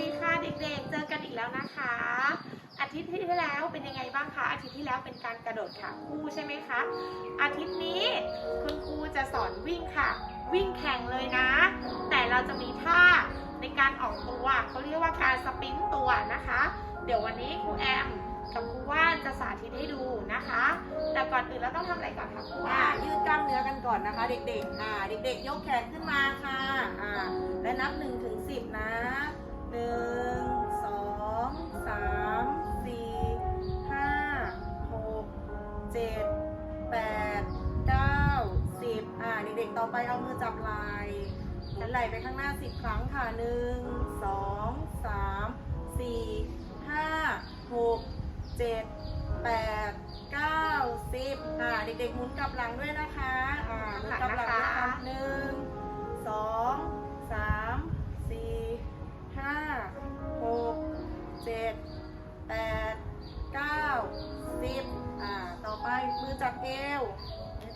ดีค่ะเด็กๆ เจอกันอีกแล้วนะคะ อาทิตย์ที่แล้วเป็นยังไงบ้างคะ อาทิตย์ที่แล้วเป็นการกระโดดขาคู่ใช่ไหมคะ อาทิตย์นี้คุณครูจะสอนวิ่งค่ะ วิ่งแข่งเลยนะ แต่เราจะมีท่าในการออกตัวเขาเรียกว่าการสปรินตัวนะคะ เดี๋ยววันนี้ครูแอมกับครูว่านจะสาธิตให้ดูนะคะ แต่ก่อนอื่นเราต้องทำอะไรก่อนคะครูว่านยืดกล้ามเนื้อกันก่อนนะคะ เด็กๆ อ่า เด็กๆ ยกแขนขึ้นมาค่ะ อ่า และนับ1ถึง10 นะ หนึ่งสองสามสี่ห้าหกเจ็ดแปดเก้าสิบอ่าเด็กๆต่อไปเอามือจับลายแฉันไหล่ไปข้างหน้าสิบครั้งค่ะหนึ่งสองสามสี่ห้าหกเจ็ดแปดเก้าสิบอ่าเด็กๆหมุนกลับหลังด้วยนะ จับเอว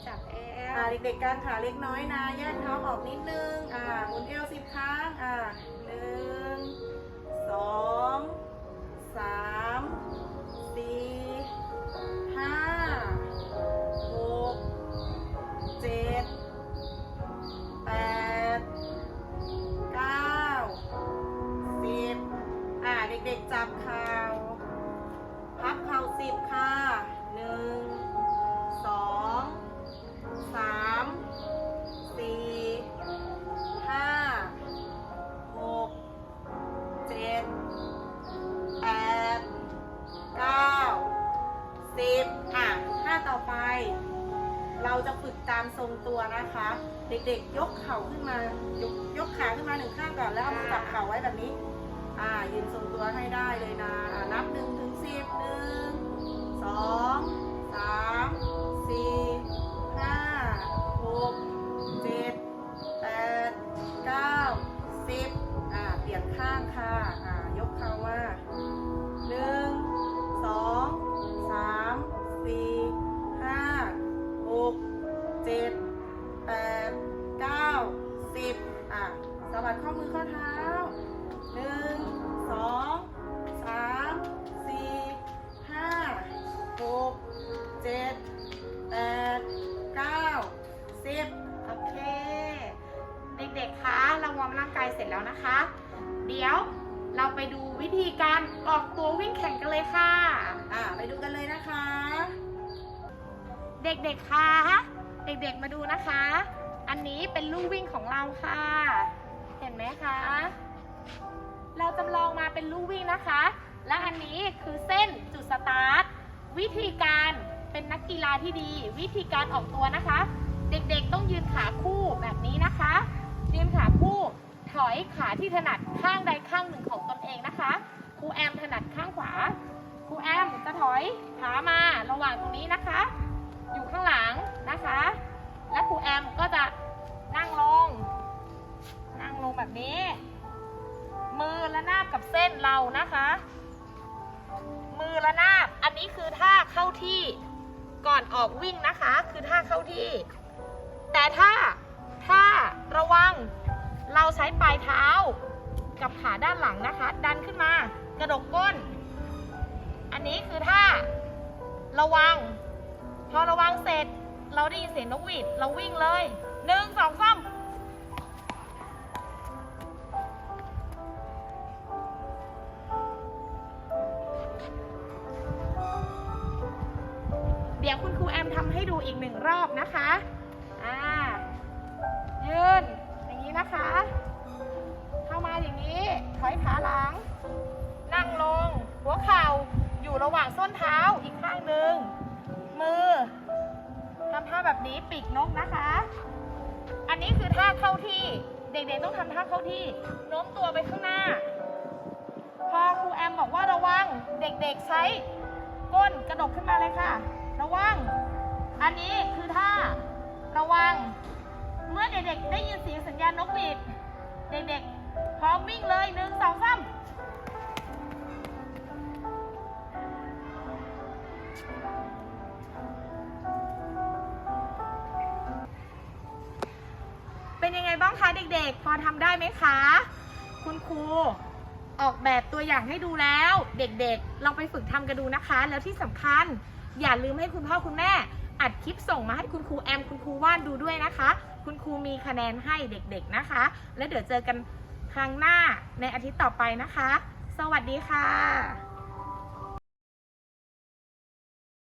จับเออ่าวเด็กๆการขาเล็กน้อยนะแยกเท้าออกนิดนึงอ่าหมุนเอวสิบครั้งอ่าหนึ่งสองสามสี่ห้าหกเจ็ดแปดเก้าสิบอ่าเด็กๆจับเข่า จะฝึกการทรงตัวนะคะ เด็กๆ ยกเข่าขึ้นมายกยกขาขึ้นมาหนึ่งข้างก่อนแล้วเอามือจับเข่าไว้แบบนี้ อ่ายืนทรงตัวให้ได้เลยนะอ่านับหนึ่งถึงสิบหนึ่งสองสาม ดข้อมือข้อเท้าหนึ่งสองสามสี่ห้าหกเจ็ดแปดเก้าสิบโอเค เด็กๆคะเราวอร์มร่างกายเสร็จแล้วนะคะ เดี๋ยวเราไปดูวิธีการออกตัววิ่งแข่งกันเลยค่ะ อ่าไปดูกันเลยนะคะ เด็กๆคะเด็กๆมาดูนะคะ อันนี้เป็นลู่วิ่งของเราค่ะ คือเส้นจุดสตาร์ทวิธีการเป็นนักกีฬาที่ดี วิธีการออกตัวนะคะ เด็กๆต้องยืนขาคู่แบบนี้นะคะ ยืนขาคู่ถอยขาที่ถนัดข้างใดข้างหนึ่งของตนเองนะคะครูแอมถนัดข้างขวาครูแอมจะถอยขามาระหว่างตรงนี้นะคะ อยู่ข้างหลังนะคะ และครูแอมก็จะนั่งลง นั่งลงแบบนี้ มือและหน้ากับเส้นเรานะคะ มือละนาบ อันนี้คือท่าเข้าที่ก่อนออกวิ่งนะคะ คือท่าเข้าที่ แต่ถ้าถ้าระวังเราใช้ปลายเท้า กับขาด้านหลังนะคะ ดันขึ้นมากระดกก้น อันนี้คือท่าระวัง พอระวังเสร็จ เราได้ยินเสียงนกหวีดเราวิ่งเลยหนึ่งสองสาม เดี๋ยวคุณครูแอมทำให้ดูอีกหนึ่งรอบนะคะอ่ายืนอย่างนี้นะคะ เข้ามาอย่างนี้ถอยขาหลัง นั่งลง หัวเข่าอยู่ระหว่างส้นเท้าอีกข้างหนึ่งมือทำท่าแบบนี้ปีกนกนะคะ อันนี้คือท่าเข้าที่เด็กๆต้องทำท่าเข้าที่โน้มตัวไปข้างหน้า พอครูแอมบอกว่าระวังเด็กๆใช้ก้นกระดกขึ้นมาเลยค่ะระ วัง อันนี้คือท่าระวัง เมื่อเด็กๆได้ยินเสียงสัญญาณนกหวีด เด็กๆพร้อมวิ่งเลยหนึ่งสองสามเป็นยังไงบ้างคะเด็กๆ พอทำได้ไหมคะ คุณครูออกแบบตัวอย่างให้ดูแล้ว เด็กๆ ลองไปฝึกทำกันดูนะคะ แล้วที่สำคัญ อย่าลืมให้คุณพ่อคุณแม่ อัดคลิปส่งมาให้คุณครูแอมคุณครูว่านดูด้วยนะคะ คุณครูมีคะแนนให้เด็กๆนะคะ แล้วเดี๋ยวเจอกันครั้งหน้าในอาทิตย์ต่อไปนะคะ สวัสดีค่ะ